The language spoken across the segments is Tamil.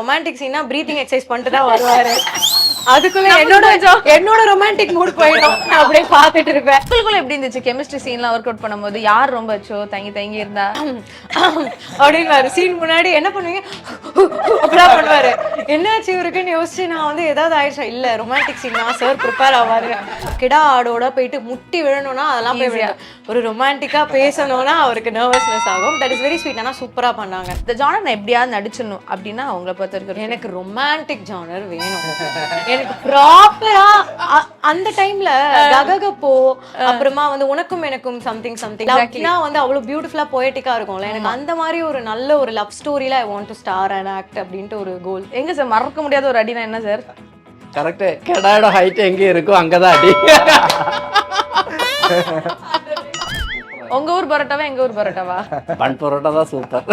ரொமான்டிக் சீனா பிரீத்திங் எக்ஸசைஸ் பண்ணிட்டு தான் வருவாரு. அதுக்குள்ள என்னோட என்னோட ரொமான்டிக் மூட் போயிடும். நான் அப்படியே பார்த்துட்டு இருப்பேன். உங்களுக்குள்ள எப்படி இருந்துச்சு கெமிஸ்ட்ரி சீன்லாம் ஒர்க் அவுட் பண்ணும்போது? யார் ரொம்ப அச்சோ தங்கி தங்கி இருந்தா அப்படின்னாரு சீன் முன்னாடி என்ன பண்ணுவீங்க? அப்படிலாம் பண்ணுவாரு. என்னாச்சு இவருக்குன்னு யோசிச்சு நான் வந்து ஏதாவது ஆயிடுச்சா? இல்ல ரொமான்டிக் சீன் தான். சார் ப்ரிப்பேர் ஆவாரு. கிடா ஆடோட போயிட்டு முட்டி விழணும்னா அதெல்லாம் போய் ஒரு ரொமான்டிக்கா பேசணும்னா அவருக்கு நர்வஸ்னஸ் ஆகும். தட் இஸ் வெரி ஸ்வீட் ஆனா சூப்பரா பண்ணாங்க. இந்த ஜானர் நான் எப்படியாவது நடிச்சிடணும் அப்படின்னா அவங்கள பொறுத்த வரைக்கும் எனக்கு ரொமான்டிக் ஜானர் வேணும். எனக்கு ப்ராப்பரா அந்த டைம்ல கககப்போ அப்புறமா வந்து உனக்கும் எனக்கும் சம்திங் சம்திங் வந்து அவ்வளவு பியூட்டிஃபுல்லா போயட்டிக்கா இருக்கும்ல. எனக்கு அந்த மாதிரி ஒரு நல்ல ஒரு love ஸ்டோரியில I want to star and act அப்படின்ட்டு ஒரு கோல் எங்க சார் மறக்க முடியாத ஒரு அடினா என்ன சார் கரெக்டு கெடாயோட ஹைட் எங்கே இருக்கோ அங்கே தான் அடி. உங்க ஊர் பரோட்டாவா எங்க ஊர் பரோட்டாவா? பன் பரோட்டா தான் சூப்பர்.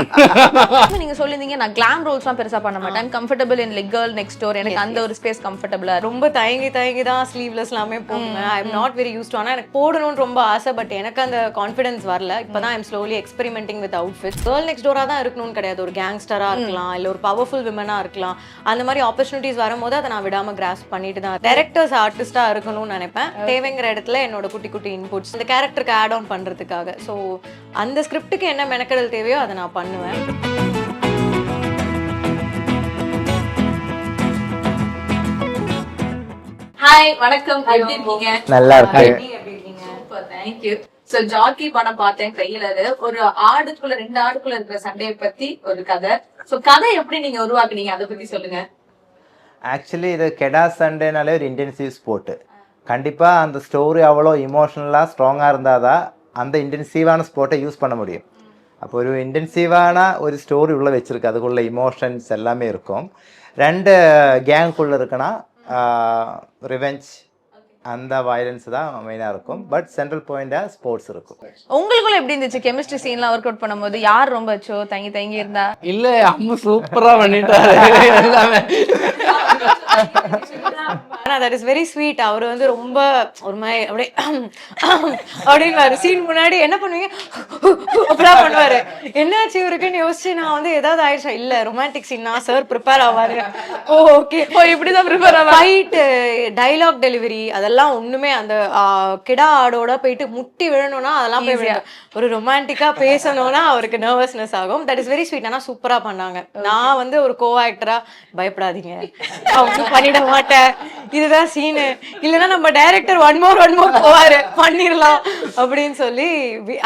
நீங்க சொல்லிருந்தீங்க நான் கிளாம் ரோல்ஸ்லாம் பெருசா பண்ண மாட்டேன். Comfortable in like girl next door எனக்கு அந்த ஒரு ஸ்பேஸ் கம்ஃபர்டபுளா ரொம்ப தயங்கி தயங்கி தான் ஸ்லீவ்லெஸ் எல்லாமே போடுவேன். I am not very used to ஆனால் எனக்கு போடணும்னு ரொம்ப ஆசை பட் எனக்கு அந்த கான்ஃபிடன்ஸ் வரல. இப்போதான் I'm slowly experimenting with outfit girl next Dora தான் இருக்கணும்னு கிடையாது. ஒரு கேங்ஸ்டரா இருக்கலாம் இல்ல ஒரு பவர்ஃபுல் விமனா இருக்கலாம். அந்த மாதிரி ஆப்பர்ச்சுனிட்டிஸ் வரும்போது அதை நான் விடாம கிராஸ் பண்ணிட்டு தான் டேரக்டர்ஸ் ஆர்டிஸ்டா இருக்கணும்னு நினைப்பேன். தேவைங்கிற இடத்துல என்னோட குட்டி குட்டி இன்புட்ஸ் இந்த கேரக்டருக்கு ஆட் ஆன் பண்றதுக்காக. ஸோ அந்த ஸ்கிரிப்டுக்கு என்ன மெனக்கடல் தேவையோ அதை நான் பண்ணுவேன். ஹாய் வணக்கம். எப்படி இருக்கீங்க? நல்லா இருக்கு சூப்பர் தேங்க்யூ சோ ஜாக்கி படம் பார்த்தேன் ட்ரெய்லர் ஒரு ஆடுக்குள்ள ரெண்டு ஆடுக்குள்ள இருக்கிற சண்டையை பத்தி ஒரு கதை. சோ கதை எப்படி நீங்க உருவாக்குனீங்க? அதை பத்தி சொல்லுங்க. ஆக்சுவலி இது கெடா சண்டேனாலே ஒரு இன்டென்சிவ் ஸ்போர்ட்டு கண்டிப்பாக அந்த ஸ்டோரி அவ்வளோ இமோஷனலாக ஸ்ட்ராங்காக இருந்தால் தான் அந்த இன்டென்சிவான ஸ்போர்ட்டை யூஸ் பண்ண முடியும். அப்போ ஒரு இன்டென்சிவான ஒரு ஸ்டோரி உள்ள வச்சிருக்கு. அதுக்குள்ள இமோஷன்ஸ் எல்லாமே இருக்கும். ரெண்டு கேங்குக்குள்ளே இருக்குன்னா ரிவெஞ்ச் அந்த வயலன்ஸ் தான் மெயினாக இருக்கும். பட் சென்ட்ரல் பாயிண்டாக ஸ்போர்ட்ஸ் இருக்கும். உங்களுக்குள்ள எப்படி இருந்துச்சு? கெமிஸ்ட்ரி சீன்லாம் ஒர்க் அவுட் பண்ணும்போது யார் ரொம்ப அச்சோ தங்கி தங்கி இருந்தா? இல்லை அம்மா சூப்பராக பண்ணிட்டாரு. எல்லாமே. ஆனா தட் இஸ் வெரி ஸ்வீட் அவர் வந்து ரொம்ப ஒரு மாதிரி அப்படியே அப்படின்னாரு சீன் முன்னாடி என்ன பண்ணுவீங்க? அப்படிலாம் பண்ணுவாரு. என்னாச்சு இவருக்குன்னு யோசிச்சு நான் வந்து ஏதாவது ஆயிடுச்சா? இல்ல ரொமான்டிக் சீன் தான் சார் ப்ரிப்பேர் ஆவாரு. ஓ ஓகே ஓ இப்படிதான் ப்ரிப்பேர் ஃபைட் டைலாக் டெலிவரி அதெல்லாம் ஒண்ணுமே அந்த கிடா ஆடோட போயிட்டு முட்டி விழணும்னா அதெல்லாம் போய் ஒரு ரொமான்டிக்கா பேசணும்னா அவருக்கு நர்வஸ்னஸ் ஆகும். தட் இஸ் வெரி ஸ்வீட் ஆனா சூப்பரா பண்ணாங்க. நான் வந்து ஒரு கோ ஆக்டரா பயப்படாதீங்க. அவங்க பண்ணிட மாட்டேன். இதுதான் சீனு இல்லைன்னா நம்ம director one more one more போவாரு. பண்ணிடலாம் அப்படின்னு சொல்லி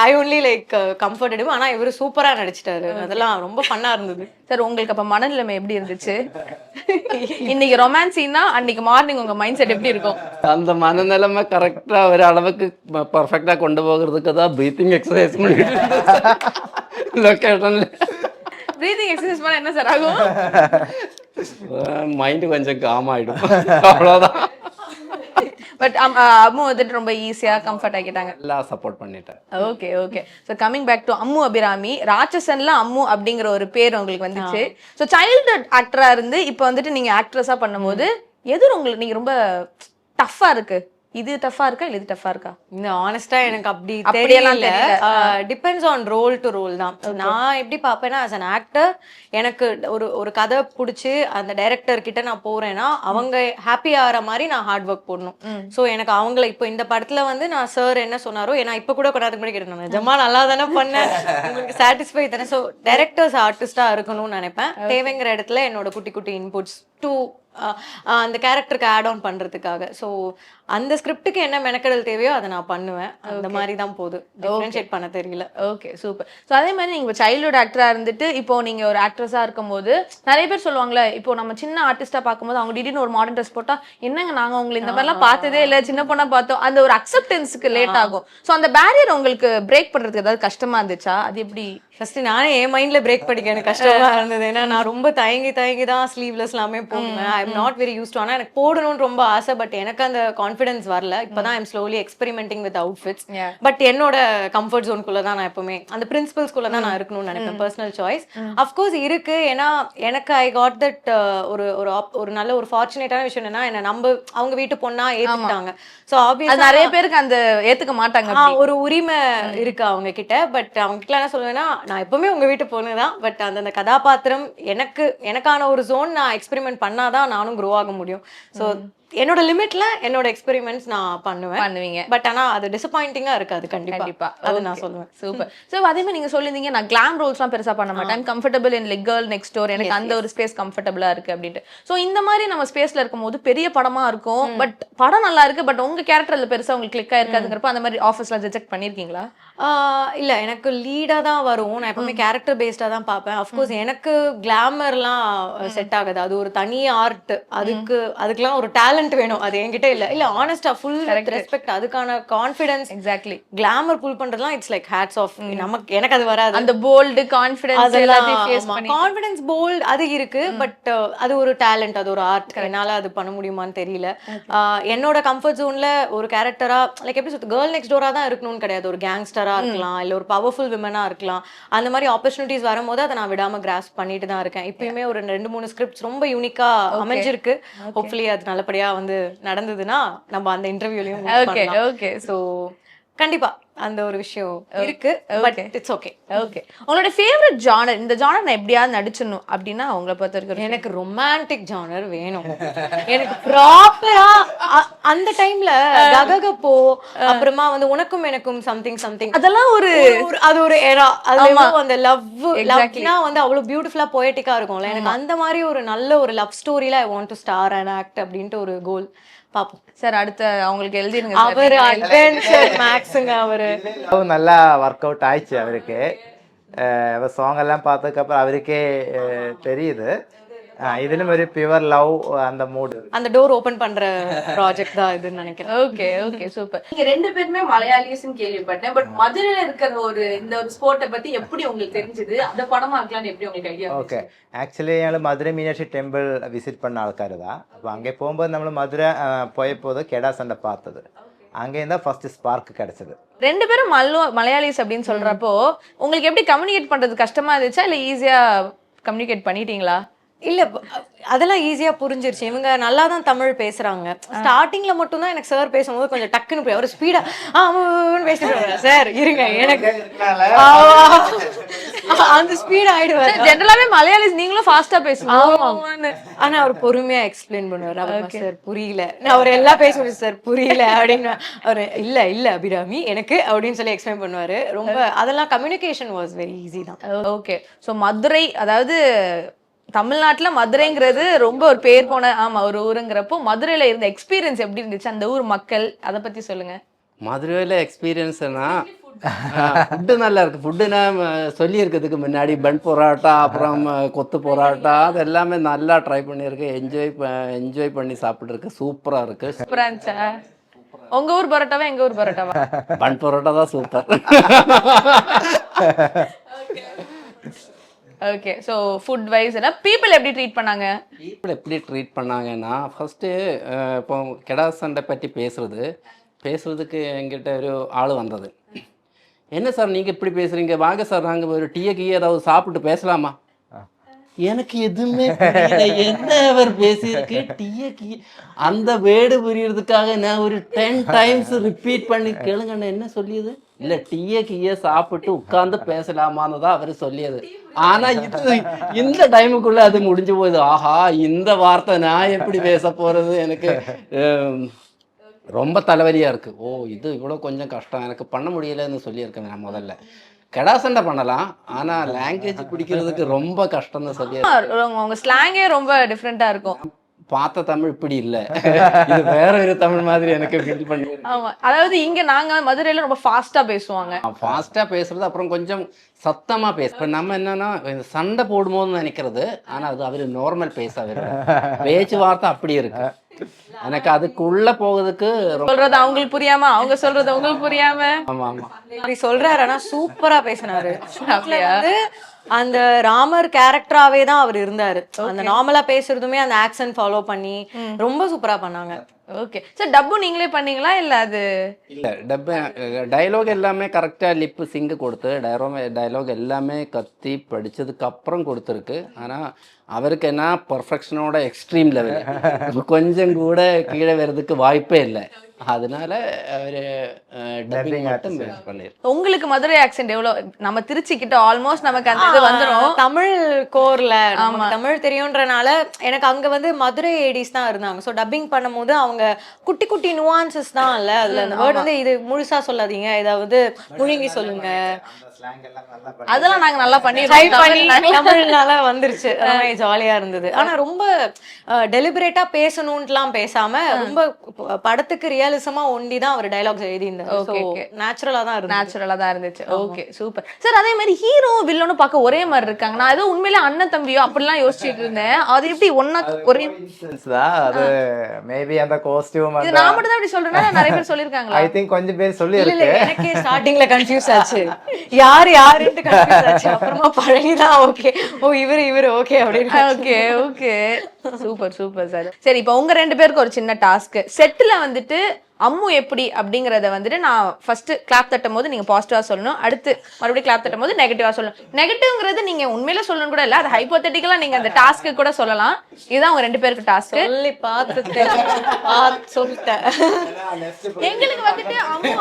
ஐ ஒன்லி லைக் கம்ஃபர்டடும் ஆனா இவரு சூப்பரா நடிச்சிட்டாரு. அதெல்லாம் ரொம்ப ஃபன்னா இருந்தது. சார் உங்களுக்கு அப்ப மனநிலைமை எப்படி இருந்துச்சு? இன்னைக்கு ரொமான்ஸ் சீனா அன்னைக்கு மார்னிங் உங்க மைண்ட் செட் எப்படி இருக்கும்? அந்த மனநிலைமை கரெக்டாக ஒரு அளவுக்கு பர்ஃபெக்டாக கொண்டு போகிறதுக்கு தான் ப்ரீத்திங் எக்ஸசைஸ் பண்ணிட்டு லொக்கேஷனில் பிரீதிங் எக்ஸசைஸ் பண்ணா என்ன சார் ஆகும்? மைண்டு கொஞ்சம் காம் ஆகிடும் அவ்வளோதான் பட் அம்மு வந்துட்டு ரொம்ப ஈஸியா கம்ஃபர்ட் ஆக்கிட்டாங்க. எல்லாம் சப்போர்ட் பண்ணிட்டேன். Okay okay so coming back to Ammu Abirami ராட்சசன்ல Ammu அப்படிங்கிற ஒரு பேர் உங்களுக்கு வந்துச்சு. ஸோ சைல்டுஹுட் ஆக்டரா இருந்து இப்போ வந்துட்டு நீங்க ஆக்ட்ரஸா பண்ணும்போது எது உங்களுக்கு நீங்க ரொம்ப டஃப்பா இருக்கு? இது டஃப்பா இருக்கா? இது டஃப்பா இருக்கா? இந்த ஆனஸ்டா எனக்கு அப்படி தெரியல. Depends on role to role தான். நான் எப்படி பார்ப்பேன்னா as an ஆக்டர் எனக்கு ஒரு ஒரு கதை பிடிச்சி அந்த டைரக்டர் கிட்ட நான் போறேன்னா அவங்க ஹாப்பி ஆகிற மாதிரி நான் ஹார்ட் ஒர்க் போடணும். ஸோ எனக்கு அவங்கள இப்போ இந்த படத்துல வந்து நான் சார் என்ன சொன்னாரோ ஏன்னா இப்போ கூட கொண்டாந்து கூட கேட்டேன் நிஜமா நல்லா தானே பண்ணேன். உங்களுக்கு சாட்டிஸ்ஃபை தானே. ஸோ டைரக்டர்ஸ் ஆர்டிஸ்டா இருக்கணும்னு நினைப்பேன். தேவைங்கிற இடத்துல என்னோட குட்டி குட்டி இன்புட்ஸ் டூ அந்த கேரக்டருக்கு ஆட் ஆன் பண்றதுக்காக. ஸோ அந்த ஸ்கிரிப்டுக்கு என்ன மெனக்கடல் தேவையோ அதை நான் பண்ணுவேன். அந்த மாதிரி தான் போகுது. டிஃபரன்ஷியேட் பண்ண தெரியல. ஓகே சூப்பர் ஸோ அதே மாதிரி நீங்க சைல்ட்ஹுட் ஆக்டரா இருந்துட்டு இப்போ நீங்க ஒரு ஆக்ட்ரஸா இருக்கும்போது நிறைய பேர் சொல்லுவாங்களே இப்போ நம்ம சின்ன ஆர்டிஸ்டா பார்க்கும்போது அவங்க திடீர்னு ஒரு மாடர்ன் ட்ரெஸ் போட்டா என்னங்க நாங்க உங்களை இந்த மாதிரிலாம் பார்த்ததே இல்ல சின்ன பொண்ணா பார்த்தோம். அந்த ஒரு அக்செப்டன்ஸுக்கு லேட் ஆகும். ஸோ அந்த பேரியர் உங்களுக்கு பிரேக் பண்றதுக்கு ஏதாவது கஷ்டமா இருந்துச்சா? அது எப்படி? ஃபர்ஸ்ட் நானே என் மைண்ட்ல பிரேக் படிக்க எனக்கு கஷ்டமா இருந்தது. ஏன்னா நான் ரொம்ப தயங்கி தயங்கி தான் ஸ்லீவ்லெஸ் எல்லாமே போடுவேன் I am not very used to ஆனா எனக்கு போடணும்னு ரொம்ப ஆசை பட் எனக்கு அந்த கான்ஃபிடன்ஸ் வரல. இப்பதான் I'm slowly experimenting with outfits Yeah. But என்னோட கம்ஃபர்ட் ஜோனுக்குள்ள தான் நான் எப்பவுமே அந்த பிரின்சிபல்ஸ்குள்ள தான் நான் இருக்கணும்னு நினைப்பேன் பர்சனல் சாய்ஸ் அஃப்கோர்ஸ் இருக்கு ஏன்னா எனக்கு ஐ காட் தட் ஒரு ஒரு ஒரு நல்ல ஒரு ஃபார்ச்சுனேட்டான விஷயம் என்னன்னா என்ன நம்ம அவங்க வீட்டு பொண்ணா ஏத்துக்கிட்டாங்க. ஸோ ஆப்வியஸா நிறைய பேருக்கு அந்த ஏத்துக்க மாட்டாங்க. ஒரு உரிமை இருக்கு அவங்க கிட்ட பட் அவங்க கிட்ட என்ன சொல்லுவேன்னா நான் எப்பவுமே உங்க வீட்டு பொண்ணு தான் பட் அந்த கதாபாத்திரம் எனக்கு எனக்கான ஒரு ஜோன் நான் எக்ஸ்பெரிமெண்ட் பண்ணாதான் நானும் க்ரோ ஆக முடியும். ஸோ என்னோட லிமிட்ல என்னோட எக்ஸ்பெரிமெண்ட்ஸ் நான் பண்ணுவேன். பண்ணுவீங்க. பட் ஆனா அது டிசப்பாயிண்டிங்கா இருக்காது கண்டிப்பா. அது நான் சொல்லுவேன். சூப்பர் சோ அதே மாதிரி நீங்க சொல்லிருந்தீங்க நான் கிளாம் ரோல்ஸ்லாம் பெருசா பண்ண மாட்டேன். Comfortable in like girl next door எனக்கு அந்த ஒரு ஸ்பேஸ் கம்ஃபர்டபுளா இருக்கு அப்படின்ட்டு. சோ இந்த மாதிரி நம்ம ஸ்பேஸ்ல இருக்கும்போது பெரிய படமா இருக்கும். பட் படம் நல்லா இருக்கு பட் உங்க கேரக்டர் அதுல பெருசா உங்களுக்கு கிளிக் ஆயிருக்காதுங்கிறப்ப அந்த மாதிரி ஆஃபீஸ்ல ரிஜெக்ட் பண்ணிருக்கீங்களா? இல்ல. எனக்கு லீடா தான் வரும். நான் எப்பவுமே கேரக்டர் பேஸ்டா தான் பார்ப்பேன். அஃப்கோர்ஸ் எனக்கு கிளாமர்லாம் செட் ஆகுது. அது ஒரு தனி ஆர்ட் அதுக்கு அதுக்கெல்லாம் ஒரு டேலண்ட் வேணும். அது என்கிட்ட இல்ல. இல்ல ஆனஸ்டா ஃபுல் ரெஸ்பெக்ட் அதுக்கான கான்ஃபிடன்ஸ் எக்ஸாக்ட்லி கிளாமர் புல் பண்றதுலாம் இட்ஸ் லைக் ஹேட்ஸ் ஆஃப் நமக்கு எனக்கு அது வராது. அந்த போல்டு கான்ஃபிடன்ஸ் எல்லாத்தையும் கான்ஃபிடன்ஸ் போல்ட் அது இருக்கு பட் அது ஒரு டேலண்ட் அது ஒரு ஆர்ட் என்னால அது பண்ண முடியுமான்னு தெரியல. என்னோட கம்ஃபர்ட் ஜோன்ல ஒரு கேரக்டரா லைக் எப்படி சொல்றது கேர்ள் நெக்ஸ்ட் டோரா தான் இருக்கணும்னு கிடையாது. ஒரு கேங்ஸ்டரா இருக்கலாம் இல்ல ஒரு பவர்ஃபுல் விமனா இருக்கலாம். அந்த மாதிரி ஆப்பர்ச்சுனிட்டிஸ் வரும்போது அதை நான் விடாம கிராஸ் பண்ணிட்டு தான் இருக்கேன். இப்பயுமே ஒரு ரெண்டு மூணு ஸ்கிரிப்ட்ஸ் ரொம்ப யூனிக்கா அமைஞ்சிருக்கு. ஹோப்ஃபுல்லி அது நல்லபடியா வந்து நடந்ததுன்னா நம்ம அந்த இன்டர்வியூலயும் ஓகே ஓகே ஸோ கண்டிப்பா. அந்த ஒரு விஷயம் இருக்கு. பட் இட்ஸ் ஓகே ஓகே உங்களோட ஃபேவரட் ஜானர் இந்த ஜானர் நான் எப்படியாவது நடிச்சிடணும் அப்படின்னா அவங்கள பொறுத்த வரைக்கும் எனக்கு ரொமான்டிக் ஜானர் வேணும். எனக்கு ப்ராப்பரா அந்த டைம்ல கககப்போ அப்புறமா வந்து உனக்கும் எனக்கும் சம்திங் சம்திங் அதெல்லாம் ஒரு அது ஒரு எரா அது ஆமா. எவ்வளவு அந்த லவ். லவ்னா வந்து அவ்வளவு பியூட்டிஃபுல்லா போயட்டிக்கா இருக்கும்ல. எனக்கு அந்த மாதிரி ஒரு நல்ல ஒரு love ஸ்டோரியில I want to star and act அப்படின்ட்டு ஒரு கோல் பாப்போம். சார் அடுத்த அவங்களுக்கு எழுதிருங்க. அவரு அட்வென்ச்சர் மேக்ஸுங்க அவரு. நல்லா ஒர்க் அவுட் ஆயிடுச்சு அவருக்கு. சாங் எல்லாம் பார்த்ததுக்கப்புறம் அவருக்கே தெரியுது. இதுல ஒரு பியூர் லவ் அந்த மூட் அந்த டோர் ஓபன் பண்ற ப்ராஜெக்ட் தான் இதுன்னு நினைக்கிறேன். ஓகே ஓகே சூப்பர் நீங்க ரெண்டு பேருமே மலையாளிஸ்னு கேள்விப்பட்டேன் பட் மதுரையில இருக்கிற ஒரு இந்த ஒரு ஸ்போர்ட்ட பத்தி எப்படி உங்களுக்கு தெரிஞ்சது? அந்த படமா இருக்கலாம்னு எப்படி உங்களுக்கு ஐடியா ஓகே ആക്ച്വലി ഞങ്ങൾ മധുര മീനാക്ഷി ടെമ്പിൾ വിസിറ്റ് പണ്ണ அப்போ அங்கே போகும்போது പോകുമ്പോൾ மதுரை போய പോയപ്പോൾ கெடா சண்டை பார்த்தது. அங்கேயும் தான் ஃபர்ஸ்ட் ஸ்பார்க் கிடைச்சது. ரெண்டு பேரும் மல்லோ மலையாளிஸ் அப்படின்னு சொல்றப்போ உங்களுக்கு எப்படி கம்யூனிகேட் பண்றது? கஷ்டமா இருந்துச்சா? இல்ல ஈஸியா கம்யூனிகேட் பண்ணிட்டீங்களா? இல்ல அதெல்லாம் ஈஸியா புரிஞ்சிருச்சு. இவங்க நல்லா தான் தமிழ் பேசுறாங்க. ஸ்டார்டிங்ல மட்டும் தான் எனக்கு சார் பேசும்போது கொஞ்சம் டக்குன்னு போய் அவர் ஸ்பீடா பேசிட்டு சார் இருங்க எனக்கு. அந்த ஸ்பீட் ஆயிடுவாரு. ஜென்ரலாவே மலையாளிஸ் நீங்களும் ஃபாஸ்டா பேசுவீங்க ஆனா அவர் பொறுமையா எக்ஸ்பிளைன் பண்ணுவார். அவர் சார் புரியல. நான் அவர் எல்லாம் பேசுவேன் சார் புரியல அப்படின்னு அவர் இல்ல இல்ல அபிராமி எனக்கு அப்படின்னு சொல்லி எக்ஸ்பிளைன் பண்ணுவாரு. ரொம்ப அதெல்லாம் கம்யூனிகேஷன் வாஸ் வெரி ஈஸி தான். ஓகே ஸோ மதுரை அதாவது தமிழ்நாட்டுல மதுரைங்கிறது ரொம்ப ஒரு பேர் போன ஆமா ஒரு ஊருங்கிறப்போ மதுரையில இருந்த எக்ஸ்பீரியன்ஸ் எப்படி இருந்துச்சு? அந்த ஊர் மக்கள் அதை பத்தி சொல்லுங்க. மதுரையில் எக்ஸ்பீரியன்ஸ்னா ஃபுட்டு நல்லா இருக்கு. ஃபுட்டு நான் சொல்லியிருக்கிறதுக்கு முன்னாடி பன் பொராட்டா அப்புறம் கொத்து பொராட்டா அது எல்லாமே நல்லா ட்ரை பண்ணியிருக்கேன் என்ஜாய் என்ஜாய் பண்ணி சாப்பிட்ருக்கு சூப்பராக இருக்கு. சூப்பரா இருந்துச்சா? உங்க ஊர் பரோட்டாவா எங்க ஊர் பரோட்டாவா? பன் பொரோட்டா தான் super okay so food wise எல்லாம் பீப்புள் எப்படி ட்ரீட் பண்ணாங்க? பீப்புள் எப்படி ட்ரீட் பண்ணாங்கன்னா ஃபஸ்ட்டு இப்போ கெடா சண்டை பற்றி பேசுறது. பேசுறதுக்கு எங்கிட்ட ஒரு ஆள் வந்தது. என்ன சார் நீங்கள் இப்படி பேசுகிறீங்க வாங்க சார் நாங்கள் ஒரு டீயை கீ ஏதாவது சாப்பிட்டு பேசலாமா? எனக்கு எதுவுமே என்ன அவர் பேசியிருக்கு? டீயை கீ அந்த வேர்டு புரியறதுக்காக நான் ஒரு டென் டைம்ஸ் ரிப்பீட் பண்ணி கேளுங்க என்ன சொல்லியது? இல்ல டீய கீய சாப்பிட்டு உட்கார்ந்து பேசலாமான்னு தான் அவர் சொல்லியது. ஆனா இது இந்த டைமுக்குள்ள அது முடிஞ்சு போகுது. ஆஹா இந்த வார்த்தை நான் எப்படி பேச போறது? எனக்கு ரொம்ப தலைவலியா இருக்கு. ஓ இது இவ்வளோ கொஞ்சம் கஷ்டம். எனக்கு பண்ண முடியலன்னு சொல்லியிருக்கேன் நான் முதல்ல. கெடா சண்டை பண்ணலாம். ஆனா லாங்குவேஜ் பிடிக்கிறதுக்கு ரொம்ப கஷ்டம்னு சொல்லி உங்க- ஸ்லாங்கே ரொம்ப டிஃப்ரெண்டா இருக்கும். பார்த்த தமிழ் இப்படி இல்ல. இது வேற ஒரு தமிழ் மாதிரி எனக்கு ஃபீல் பண்ணி ஆமா அதாவது இங்க நாங்க மதுரையில ரொம்ப ஃபாஸ்டா பேசுவாங்க. ஃபாஸ்ட்டாக பேசுறது அப்புறம் கொஞ்சம் சத்தமா பேச இப்போ நம்ம என்னன்னா சண்டை போடும்போது நினைக்கிறது ஆனா அது அவர் நார்மல் பேச பேச்சுவார்த்தை அப்படி இருக்கு. எனக்கு அதுக்குள்ள போகிறதுக்கு சொல்றது அவங்களுக்கு புரியாம அவங்க சொல்றது உங்களுக்கு புரியாம. ஆமா ஆமா. அப்படி சொல்றாரு ஆனா சூப்பரா பேசினாரு. வந்து அந்த ராமர் கேரக்டராவே தான் அவர் இருந்தாரு. அந்த நார்மலா பேசுறதுமே அந்த ஆக்சன் ஃபாலோ பண்ணி ரொம்ப சூப்பரா பண்ணாங்க. ஓகே சார் டப்பு நீங்களே பண்ணீங்களா இல்ல அது? இல்லை டப்பு டயலாக் எல்லாமே கரெக்டாக லிப்பு சிங்கு கொடுத்து டயரோ டயலாக் எல்லாமே கத்தி படிச்சதுக்கு அப்புறம் கொடுத்துருக்கு. ஆனால் அவருக்கு என்ன பர்ஃபெக்ஷனோட எக்ஸ்ட்ரீம் லெவல் கொஞ்சம் கூட கீழே வர்றதுக்கு வாய்ப்பே இல்லை. அதனால அவர் டப்பிங் மட்டும் பண்ணியிருக்காரு உங்களுக்கு மதுரை ஆக்சென்ட் எவ்வளவு நம்ம திருச்சி கிட்ட ஆல்மோஸ்ட் நமக்கு அந்த இது வந்துரும். தமிழ் கோர்ல நமக்கு தமிழ் தெரியுன்றனால எனக்கு அங்க வந்து மதுரை ஏடிஸ் தான் இருந்தாங்க. ஸோ டப்பிங் பண்ணும்போது அவங்க குட்டி குட்டி நுவான்சஸ் தான் இல்ல? அதுல அந்த வேர்ட் வந்து இது முழுசா சொல்லாதீங்க. இதாவது முழுங்கி சொல்லுங்க. அதெல்லாம் நாங்க நல்லா ட்ரை பண்ணிருக்கோம் பண்ணி தமிழ்னால வந்துருச்சு. ஜாலியா இருந்தது. ஆனா ரொம்ப டெலிபரேட்டா பேசணும்ட்டுலாம் பேசாம ரொம்ப படத்துக்கு ரியலிசமா ஒண்டி தான் அவர் டைலாக்ஸ் எழுதியிருந்தாரு. Okay. நேச்சுரலா தான் இருந்துச்சு நேச்சுரலா தான் இருந்துச்சு. ஓகே சூப்பர் சார் அதே மாதிரி ஹீரோ வில்லனும் பார்க்க ஒரே மாதிரி இருக்காங்க. நான் ஏதோ உண்மையிலே அண்ணன் தம்பியோ அப்படிலாம் யோசிச்சுட்டு இருந்தேன். அது எப்படி ஒன்னா ஒரே அது மேபி அந்த காஸ்டியூம் இது நான் மட்டும் தான் இப்படி சொல்றேன்னா நிறைய பேர் சொல்லிருக்காங்களா ஐ திங்க் கொஞ்சம் பேர் சொல்லி இருக்கு எனக்கே ஸ்டார்டிங்ல கன்ஃபியூஸ் ஆச்சு. யார் யாருன்ட்டு கன்ஃபியூஸ் ஆச்சு. அப்புறமா பழகி தான் ஓகே ஓ இவரு இவரு ஓகே அப்படின்னு. Okay okay super super sir சரி இப்போ உங்க ரெண்டு பேருக்கு ஒரு சின்ன டாஸ்க் செட்டில் வந்துட்டு அம்மு எப்படி அப்படிங்கறத வந்துட்டு நான் ஃபர்ஸ்ட் கிளாப் தட்டும் போது நீங்க பாசிட்டிவா சொல்லணும். அடுத்து மறுபடியும் கிளாப் தட்டும் போது நெகட்டிவா சொல்லணும். நெகட்டிவ்ங்கிறது நீங்க உண்மையில சொல்லணும் கூட இல்ல. அது ஹைப்போதெட்டிக்கலா நீங்க அந்த டாஸ்க்கு கூட சொல்லலாம். இதுதான் உங்க ரெண்டு பேருக்கு டாஸ்க் சொல்லி பார்த்துட்டேன். பார்த்து சொல்லிட்டேன். எங்களுக்கு வந்துட்டு அம்மு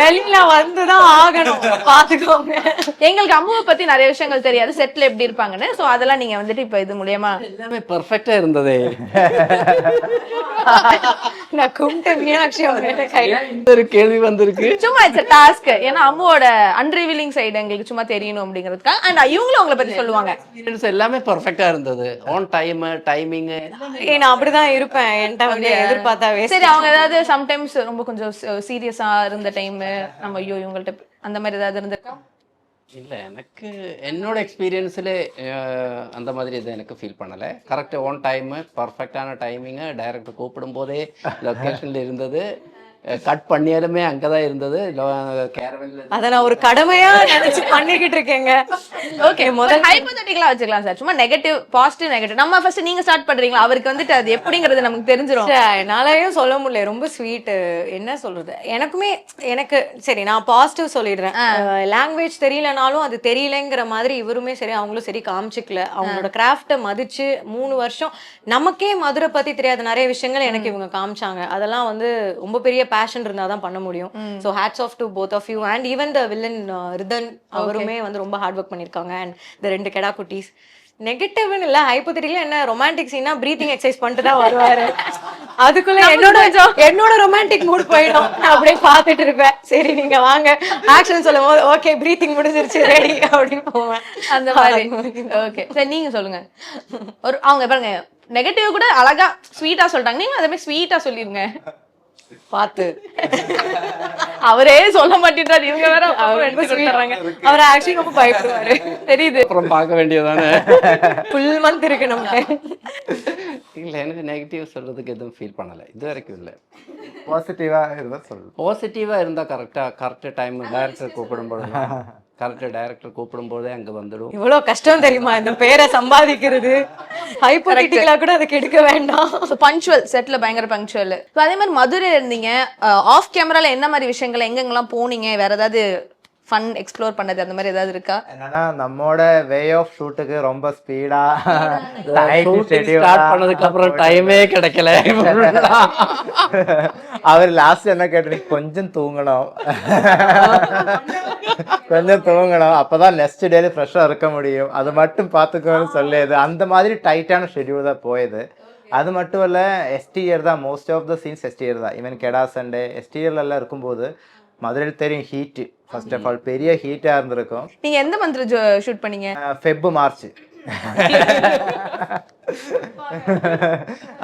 வெளியில வந்துதான் ஆகணும். பாத்துக்கோங்க எங்களுக்கு அம்முவை பத்தி நிறைய விஷயங்கள் தெரியாது. செட்ல எப்படி இருப்பாங்கன்னு. சோ அதெல்லாம் நீங்க வந்துட்டு இப்ப இது மூலியமா எல்லாமே பர்ஃபெக்டாக இருந்ததே. நான் கும்பிட்ட மீனாட்சி கையில ஒரு கேள்வி வந்திருக்கு? சும்மா இட்ஸ் டாஸ்க் ஏன்னா அம்முவோட அன்ரிவீலிங் சைடு எங்களுக்கு சும்மா தெரியணும் அப்படிங்கிறதுக்காக அண்ட் இவங்களும் உங்களை பத்தி சொல்லுவாங்க. எக்ஸ்பீரியன்ஸ் எல்லாமே பர்ஃபெக்டாக இருந்தது. ஆன் டைமு டைமிங்கு ஏய், நான் அப்படிதான் இருப்பேன். என்கிட்ட வந்து எதிர்பார்த்தா waste. சரி அவங்க ஏதாவது சம்டைம்ஸ் ரொம்ப கொஞ்சம் சீரியஸா இருந்த டைம் நம்ம ஐயோ இவங்கள்ட்ட அந்த மாதிரி ஏதாவது இருந்திருக்கா? இல்லை எனக்கு என்னோட எக்ஸ்பீரியன்ஸில் அந்த மாதிரி இது எனக்கு ஃபீல் பண்ணலை. கரெக்ட் ஓன் டைமு பர்ஃபெக்டான டைமிங்கு டைரக்டர் கூப்பிடும் போதே லொக்கேஷனில் இருந்தது. கட் பண்ணியாலுமே அங்கே தான் இருந்தது அத நான் ஒரு கடமையா நினைச்சு பண்ணிக்கிட்டு இருக்கேங்க. ஓகே முதல் ஹைப்போதெட்டிக்கலா வச்சுக்கலாம் சார். சும்மா நெகட்டிவ் பாசிட்டிவ் நெகட்டிவ் நம்ம ஃபர்ஸ்ட் நீங்க ஸ்டார்ட் பண்றீங்களா? அவருக்கு வந்துட்டு அது எப்படிங்கிறது நமக்கு தெரிஞ்சிரும். ச்சே, என்னாலயும் சொல்ல முடியல. ரொம்ப ஸ்வீட் என்ன சொல்றது? எனக்குமே எனக்கு சரி நான் பாசிட்டிவ் சொல்லிடுறேன். லாங்குவேஜ் தெரியலனாலும் அது தெரியலங்கிற மாதிரி இவருமே சரி அவங்களும் சரி காமிச்சிக்கல. அவங்களோட கிராஃப்டை மதிச்சு மூணு வருஷம் நமக்கே மதுரை பத்தி தெரியாத நிறைய விஷயங்கள் எனக்கு இவங்க காமிச்சாங்க. அதெல்லாம் வந்து ரொம்ப பெரிய பேஷன் இருந்தா தான் பண்ண முடியும். So hats off to both of you and even the villain Rithan அவருமே வந்து ரொம்ப ஹார்ட் ஒர்க் பண்ணியிருக்காங்க. அண்ட் இந்த ரெண்டு கெடா குட்டீஸ். நெகட்டிவ்னு இல்ல ஹைப்போதெட்டிக்கலா என்ன ரொமான்டிக் சீனா ப்ரீத்திங் எக்ஸசைஸ் பண்ணிட்டு தான் வருவாரு. அதுக்குள்ள என்னோட என்னோட ரொமான்டிக் மூட் போயிடும். நான் அப்படியே பார்த்துட்டு இருப்பேன். சரி நீங்க வாங்க. ஆக்ஷன் சொல்லும் போது ஓகே ப்ரீத்திங் முடிஞ்சிருச்சு ரெடி அப்படின்னு போவேன். அந்த மாதிரி. ஓகே சரி நீங்க சொல்லுங்க. ஒரு அவங்க பாருங்க நெகட்டிவ் கூட அழகா ஸ்வீட்டா சொல்லிட்டாங்க நீங்க அதே மாதிரி ஸ்வீட்டா சொல்லிருங்க. பார்த்து. அவரே சொல்ல மாட்டேன்றாரு. இவங்க வேற. கொடுத்துறாங்க அவர் ஆக்சுவலி ரொம்ப பயப்படுவாரு. தெரியுது. அப்புறம் பார்க்க வேண்டியதானே ஃபுல் மந்த் இருக்கு நமக்கு இல்லை எனக்கு நெகட்டிவ் சொல்கிறதுக்கு எதுவும் ஃபீல் பண்ணலை. இது வரைக்கும் இல்லை. பாசிட்டிவா இருந்தா சொல்லு. பாசிட்டிவாக இருந்தால் கரெக்டாக கரெக்ட் டைம் டைரக்டர் கூப்பிடும்போது கரெக்ட் டைரக்டர் கூப்பிடும்போதே அங்கே வந்துடும். இவ்வளவு கஷ்டம் தெரியுமா? இந்த பேரை சம்பாதிக்கிறது. ஹைப்போதெட்டிக்கலா கூட அதை கெடுக்க வேண்டாம். ஸோ பங்க்சுவல் செட்ல பயங்கர பங்க்சுவல் ஸோ அதே மாதிரி மதுரையில் இருந்தீங்க. ஆஃப் கேமரால என்ன மாதிரி விஷயங்கள் எங்கெங்கெல்லாம் போனீங்க? வேற ஏதாவது ஃபன் எக்ஸ்ப்ளோர் பண்ணது அந்த மாதிரி ஏதாவது இருக்கா? என்னன்னா நம்மோட வே ஆஃப் ஷூட்டுக்கு ரொம்ப ஸ்பீடா ஸ்டார்ட் பண்ணதுக்கு அப்புறம் டைமே கிடைக்கல. அவர் லாஸ்ட் என்ன கேட்டு கொஞ்சம் தூங்கணும். கொஞ்சம் தூங்கணும். அப்பதான் நெக்ஸ்ட் டேல ஃப்ரெஷ்ஷாக இருக்க முடியும். அது மட்டும் பார்த்துக்கோன்னு சொல்லியது. அந்த மாதிரி டைட்டான ஷெட்யூல் தான் போயது. அது மட்டும் இல்ல எஸ்டிஆர் தான். Most of the scenes STR தான். ஈவன் கெடா சண்டே எஸ்டிஆர்ல எல்லாம் இருக்கும்போது மதுரையில் தெரியும் ஹீட்டு ஃபர்ஸ்ட் ஆஃப் ஆல் பெரிய ஹீட்டாக இருந்திருக்கும். நீங்க எந்த மந்த்ல ஷூட் பண்ணீங்க? ஃபெப்பு மார்ச்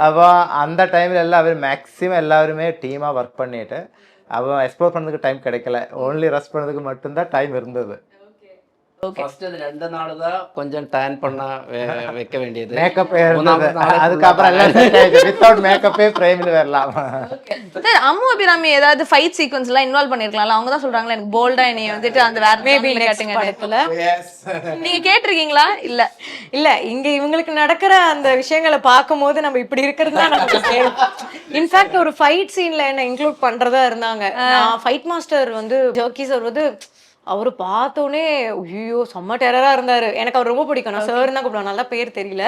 அப்போ அந்த டைமில் எல்லாம் மேக்ஸிமம் எல்லாருமே டீமாக ஒர்க் பண்ணிட்டு அப்போ எக்ஸ்ப்ளோர் பண்ணதுக்கு டைம் கிடைக்கல. ஓன்லி ரெஸ்ட் பண்ணதுக்கு மட்டும்தான் டைம் இருந்தது. ஃபர்ஸ்ட் அது ரெண்டு நாள் தான் கொஞ்சம் டேன் பண்ண வே- வைக்க வேண்டியது மேக்கப் மூணாவது நாளே அதுக்கப்புறம் எல்லாம் செட் ஆயிடுச்சு வித்தவுட் மேக்கப்பே ஃப்ரேமில் வரலாம் சார் அம்மு அபிராமி ஏதாவது ஃபைட் சீக்வன்ஸ் எல்லாம் இன்வால்வ் பண்ணிருக்கலாம்ல. அவங்க தான் சொல்றாங்களா எனக்கு போல்டா என்னைய வந்துட்டு அந்த வேற மேபி கேட்டுங்க. படத்துல. நீங்க கேட்டிருக்கீங்களா? இல்ல. இல்ல இங்க இவங்களுக்கு நடக்கிற அந்த விஷயங்களை பார்க்கும்போது நம்ம இப்படி இருக்கிறது தான் நமக்கு இன்ஃபேக்ட் ஒரு ஃபைட் சீன்ல என்ன இன்க்ளூட் பண்றதா இருந்தாங்க. நான் ஃபைட் மாஸ்டர் வந்து ஜோக்கி சார் வந்து அவரு பார்த்தோன்னே ஐயோ செம்ம டெரரா இருந்தாரு. எனக்கு அவர் ரொம்ப பிடிக்கும். நான் சார் தான் கூப்பிடுவேன். நல்லா பேர் தெரியல.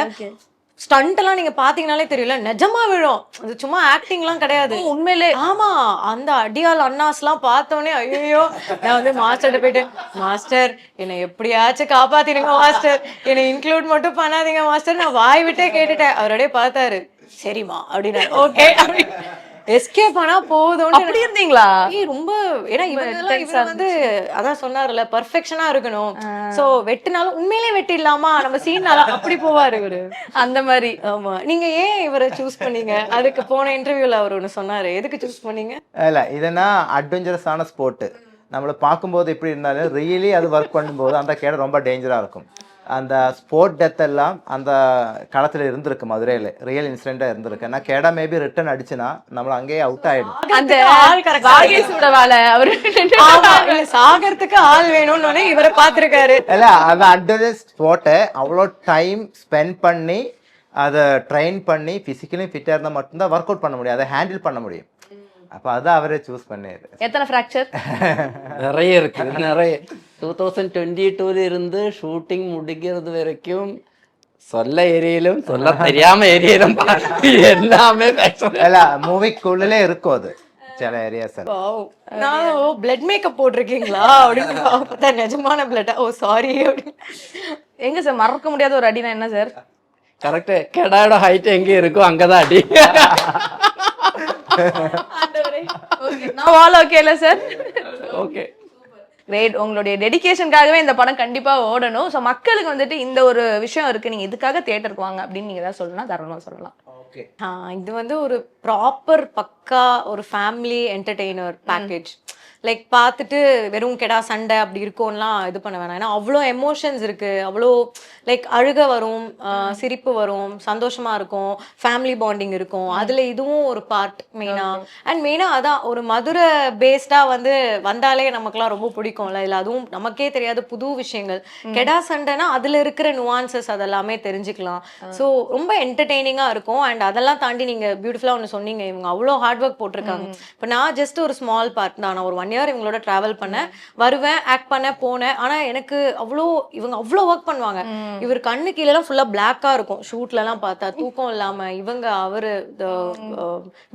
ஸ்டண்ட் எல்லாம் நீங்க பாத்தீங்கன்னாலே தெரியல. நிஜமா விழும். அது சும்மா ஆக்டிங்லாம் கிடையாது. உண்மையிலே. ஆமா அந்த அடியால் அண்ணாஸ்லாம் பார்த்தோன்னே ஐயோ நான் வந்து மாஸ்டர்கிட்ட போயிட்டு மாஸ்டர் என்னை எப்படியாச்சும் காப்பாத்திடுங்க மாஸ்டர் என்னை இன்க்ளூட் மட்டும் பண்ணாதீங்க மாஸ்டர் நான் வாய் விட்டே கேட்டுட்டேன். அவரோடய பார்த்தாரு. சரிம்மா அப்படின்னு ஓகே எஸ்கேப் ஆனா போதும் அப்படி இருந்தீங்களா? ரொம்ப ஏன்னா இவர் வந்து அதான் சொன்னார்ல பர்ஃபெக்ஷனா இருக்கணும். சோ வெட்டினாலும் உண்மையிலே வெட்டிடலாமா நம்ம சீன்னால அப்படி போவாரு இவரு. அந்த மாதிரி. ஆமா. நீங்க ஏன் இவரை சூஸ் பண்ணீங்க? அதுக்கு போன இன்டர்வியூல அவர் ஒண்ணு சொன்னாரு. எதுக்கு சூஸ் பண்ணீங்க? இல்லை இதுனா அட்வென்ச்சரஸான ஸ்போர்ட்டு நம்மளை பார்க்கும்போது எப்படி இருந்தாலும் ரியலி அது ஒர்க் பண்ணும்போது அந்த கேடம் ரொம்ப டேஞ்சராக இருக்கும். அந்த ஸ்போர்ட் டெத் எல்லாம் அந்த களத்தில் இருந்திருக்கு மதுரையில். ரியல் இன்சிடெண்ட்டாக இருந்திருக்கு. ஏன்னா கேடா மேபி ரிட்டர்ன் அடிச்சுனா நம்மள அங்கேயே அவுட் ஆயிடும். அந்த சாகறதுக்கு ஆள் வேணும்னு இவரை பாத்திருக்காரு இல்லை அந்த அட்வென்ச்சர் ஸ்போர்ட்டை அவ்வளோ டைம் ஸ்பெண்ட் பண்ணி அதை ட்ரெயின் பண்ணி ஃபிசிக்கலியும் ஃபிட்டாக இருந்தால் மட்டும்தான் ஒர்க் அவுட் பண்ண முடியும். அதை ஹேண்டில் பண்ண முடியும். அப்போ அதான் அவரே சூஸ் பண்ணாரு. எத்தனை ஃப்ராக்சர் நிறைய இருக்கு நிறைய. டூ தௌசண்ட் டுவெண்ட்டி டூல இருந்து ஷூட்டிங் முடிக்கிறது வரைக்கும் சொல்ல ஏரியிலும் சொல்ல தெரியாம ஏரியிலும் எல்லாமே மூவிக்குள்ளே இருக்கும் அது சில ஏரியாஸ் நான் பிளட் மேக்கப் போட்டிருக்கீங்களா? அப்படின்னு பார்த்தா நிஜமான பிளட் ஓ சாரி அப்படின்னு. எங்க சார் மறக்க முடியாத ஒரு அடினா என்ன சார் கரெக்ட் கெடாயோட ஹைட் எங்க இருக்கோ அங்கதான் அடி. நான் வால் ஓகேல சார் ஓகே கிரேட் உங்களுடைய டெடிகேஷனுக்காகவே இந்த படம் கண்டிப்பா ஓடணும். ஸோ மக்களுக்கு வந்துட்டு இந்த ஒரு விஷயம் இருக்கு. நீங்க இதுக்காக தியேட்டருக்கு வாங்க அப்படின்னு நீங்க ஏதாவது சொல்லலாம் தாராளமா சொல்லலாம். ஓகே இது வந்து ஒரு ப்ராப்பர் பக்கா ஒரு ஃபேமிலி என்டர்டெய்னர் பேக்கேஜ் லைக் பார்த்துட்டு வெறும் கெடா சண்டை அப்படி இருக்கும்லாம் இது பண்ண வேணாம். ஏன்னா அவ்வளோ எமோஷன்ஸ் இருக்கு. அவ்வளோ லைக் அழுக வரும் சிரிப்பு வரும் சந்தோஷமா இருக்கும் ஃபேமிலி பாண்டிங் இருக்கும். அதுல இதுவும் ஒரு பார்ட் மெயினா. அண்ட் மெயினா அதான் ஒரு மதுரை பேஸ்டா வந்து வந்தாலே நமக்குலாம் ரொம்ப பிடிக்கும்ல. இல்ல அதுவும் நமக்கே தெரியாத புது விஷயங்கள். கெடா சண்டைனா அதுல இருக்கிற நுவான்சஸ் அதெல்லாமே தெரிஞ்சுக்கலாம். ஸோ ரொம்ப என்டர்டெய்னிங்கா இருக்கும். அண்ட் அதெல்லாம் தாண்டி நீங்க பியூட்டிஃபுல்லா ஒன்று சொன்னீங்க. இவங்க அவ்வளோ ஹார்ட் ஒர்க் போட்டிருக்காங்க. இப்போ நான் ஜஸ்ட் ஒரு ஸ்மால் பார்ட் தான். நான் ஒரு ஒன் இயர் இவங்களோட டிராவல் பண்ணேன் வருவேன் ஆக்ட் பண்ண போனேன். ஆனா எனக்கு அவ்வளோ இவங்க அவ்வளோ ஒர்க் பண்ணுவாங்க. இவர் கண்ணு கீழெல்லாம் ஃபுல்லா பிளாக்கா இருக்கும். ஷூட்ல எல்லாம் பார்த்தா. தூக்கம் இல்லாம இவங்க அவரு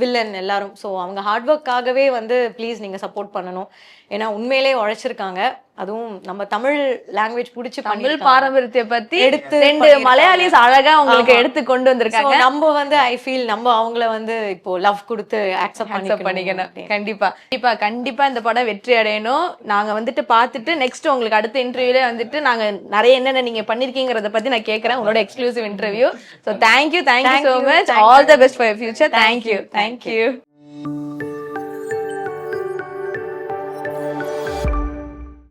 வில்லன் எல்லாரும். ஸோ அவங்க ஹார்ட் ஒர்க்காகவே வந்து ப்ளீஸ் நீங்க சப்போர்ட் பண்ணணும். ஏன்னா உண்மையிலே உழைச்சிருக்காங்க. அதுவும் நம்ம தமிழ் லாங்குவேஜ் பிடிச்சி தமிழ் பாரம்பரியத்தை பத்தி எடுத்து ரெண்டு. மலையாளிஸ் அழகா உங்களுக்கு. எடுத்து கொண்டு வந்திருக்காங்க. நம்ம வந்து ஐ ஃபீல் நம்ம அவங்கள வந்து இப்போ லவ் கொடுத்து அக்செப்ட் பண்ணிக்கணும். கண்டிப்பா. கண்டிப்பா கண்டிப்பா இந்த படம் வெற்றி அடையணும். நாங்க வந்துட்டு பார்த்துட்டு நெக்ஸ்ட் உங்களுக்கு அடுத்த இன்டர்வியூல வந்துட்டு நாங்க நிறைய என்னென்ன நீங்க பண்ணிருக்கீங்கறத பத்தி நான் கேட்கறேன் உங்களோட exclusive interview so thank you thank you so you, much all. The best for future thank you thank you